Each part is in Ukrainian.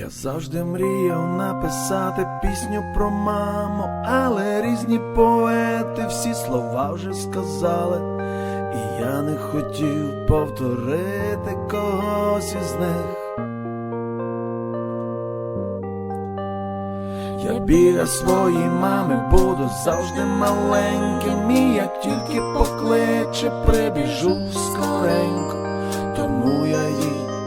Я завжди мріяв написати пісню про маму, але різні поети всі слова вже сказали, і я не хотів повторити когось із них. Я біля своїй мами буду завжди маленьким, і як тільки покличе, прибіжу скоренько, тому я їй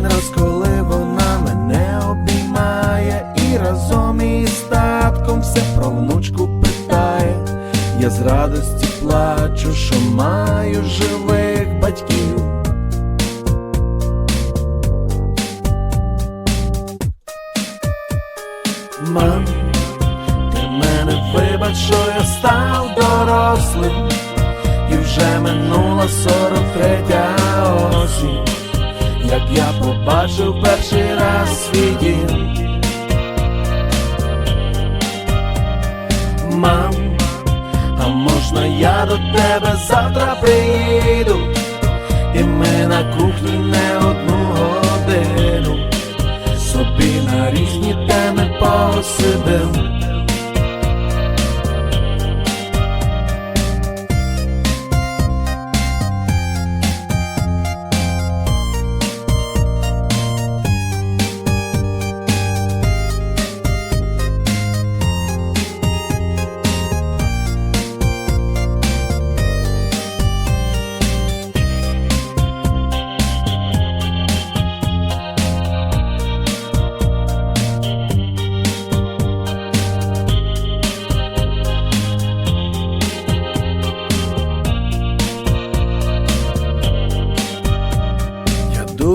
Кожен раз, коли вона мене обіймає, і разом із татком все про внучку питає. Я з радості плачу, що маю живих батьків. Мам, ти мене вибач, що я став дорослим, і вже минула сорок третя побачив перший раз свій дім. Мам, а можна я до тебе завтра приїду, і ми на кухні не одну годину, собі на різні теми посидим.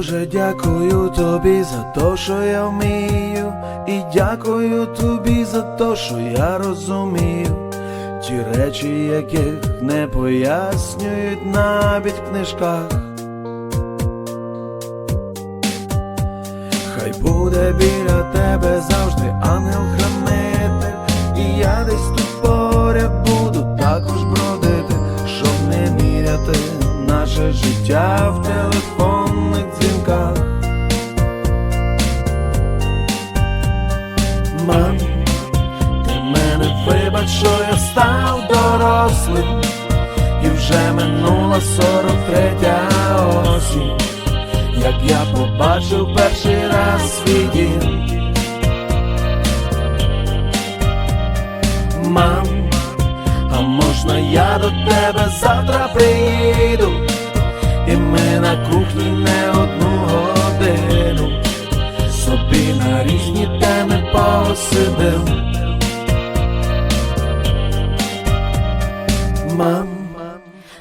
Дуже дякую тобі за те, що я вмію, і дякую тобі за те, що я розумію. Ті речі, яких не пояснюють навіть в книжках. Хай буде біля тебе завжди ангел-хранитель, дорослим, і вже минула сорок третя осінь як я побачив перший раз свій. Мам, а можна я до тебе завтра приїду, і ми на кухні не одну годину, собі на різні теми посидим.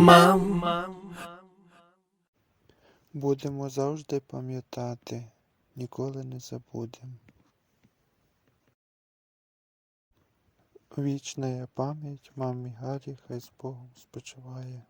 мам. мам. Будемо завжди пам'ятати, ніколи не забудемо. Вічна пам'ять мамі Гарі, хай з Богом спочиває.